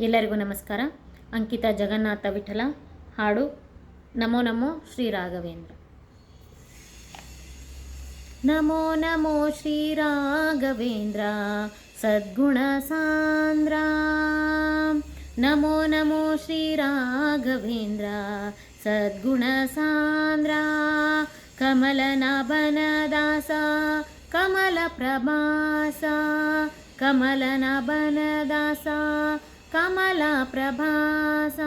ಎಲ್ಲರಿಗೂ ನಮಸ್ಕಾರ. ಅಂಕಿತಾ ಜಗನ್ನಾಥ ವಿಠಲ, ಹಾಡು ನಮೋ ನಮೋ ಶ್ರೀ ರಾಘವೇಂದ್ರ. ನಮೋ ನಮೋ ಶ್ರೀ ರಾಘವೇಂದ್ರ, ಸದ್ಗುಣ ಸಾಂದ್ರ. ನಮೋ ನಮೋ ಶ್ರೀ ರಾಘವೇಂದ್ರ, ಸದ್ಗುಣ ಸಾಂದ್ರ. ಕಮಲನಾಭನ ದಾಸ ಕಮಲ ಪ್ರಭಾಸ ಕಮಲನಾಭನ ಕಮಲ ಪ್ರಭಾಸ,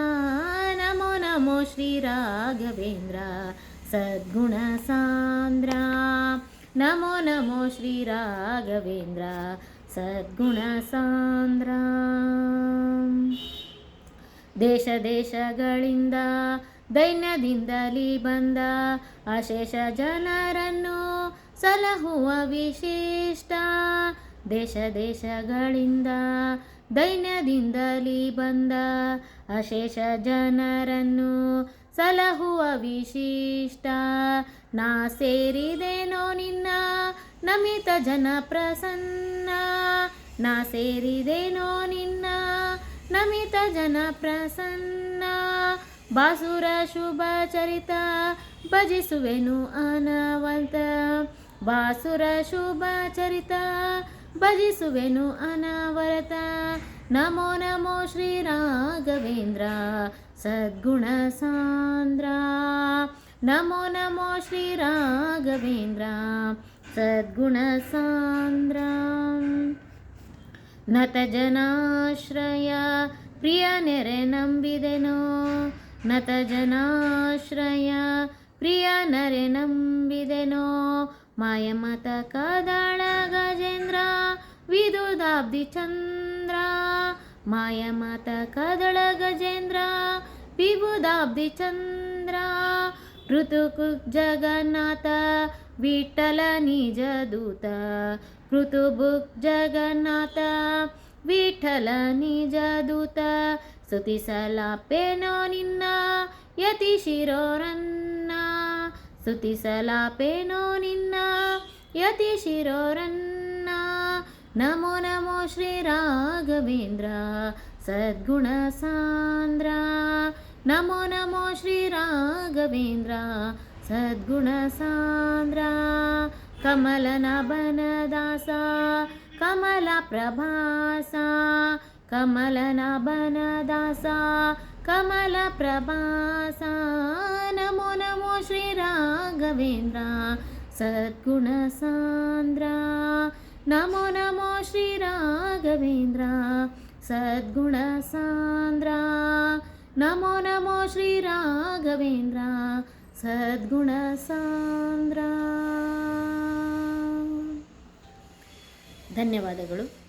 ನಮೋ ನಮೋ ಶ್ರೀ ರಾಘವೇಂದ್ರ, ಸದ್ಗುಣ ಸಾಂದ್ರ. ನಮೋ ನಮೋ ಶ್ರೀ ರಾಘವೇಂದ್ರ, ಸದ್ಗುಣ ಸಾಂದ್ರ. ದೇಶ ದೇಶಗಳಿಂದ ದೈನ್ಯದಿಂದಲೀ ಬಂದ ಅಶೇಷ ಜನರನ್ನು ಸಲಹುವ ವಿಶಿಷ್ಟ ದೇಶ ದೇಶಗಳಿಂದ, ದೈನ್ಯದಿಂದಲೇ ಬಂದ ಅಶೇಷ ಜನರನ್ನು ಸಲಹುವ ವಿಶಿಷ್ಟ ನಾ ಸೇರಿದೇನೋ ನಿನ್ನ ನಮಿತ ಜನ ಪ್ರಸನ್ನ ನಾ ಸೇರಿದೇನೋ ನಿನ್ನ ನಮಿತ ಜನ ಪ್ರಸನ್ನ ಬಾಸುರ ಶುಭ ಚರಿತ ಭಜಿಸುವೆನು ಅನವಂತ. ಬಾಸುರ ಶುಭ ಚರಿತ ಭಜಿಸುವೆನು ಅನಾವರತ. ನಮೋ ನಮೋ ಶ್ರೀ ರಾಘವೇಂದ್ರ. ಸದ್ಗುಣ ಸಾಂದ್ರ. ನಮೋ ನಮೋ ಶ್ರೀ ರಾಘವೇಂದ್ರ. ಸದ್ಗುಣ ಸಾಂದ್ರ. ನತ ಜನಾಶ್ರಯ. ಪ್ರಿಯ ನೆರೆ ನಂಬಿದೆನೋ. ನತ ಜನಾಶ್ರಯ. ಪ್ರಿಯ ನರೆ ನಂಬಿದೆನೋ. ಮಾಯಮತ ಕದಳ ಗಜೇಂದ್ರ ವಿದುದಾಬ್ದಿ ಚಂದ್ರ ಮಾಯಮತ ಕದಳ ಗಜೇಂದ್ರ ವಿಬುದಾಬ್ದಿ ಚಂದ್ರ ಋತುಕು ಜಗನ್ನಾಥ ವಿಠಲ ನಿಜ ದೂತ ಋತುಬುಕ್ ಜಗನ್ನಾಥ ವಿಠಲ ನಿಜ ದೂತ ಸ್ತುತಿಸಲಾಪೇನೋ ನಿನ್ನ ಯತಿ ಶಿರೋರನ್ನ ಸ್ತುತಿಸಲಾಪೇನೋ ನಿನ್ನ ಯತಿ ಶಿರೋರನ್ನ नमो नमो श्रीराघवेन्द्रः सद्गुणसान्द्रा नमो नमो नमः सद्गुणसान्द्रा सद्गुण कमलप्रभासा कमलनाभनदासा कमलप्रभासा नमो नमो श्री सद्गुणसान्द्रा ನಮೋ ನಮೋ ಶ್ರೀ ರಾಘವೇಂದ್ರ ಸದ್ಗುಣ ಸಾಂದ್ರ. ನಮೋ ನಮೋ ಶ್ರೀ ರಾಘವೇಂದ್ರ ಸದ್ಗುಣ ಸಾಂದ್ರ. ಧನ್ಯವಾದಗಳು.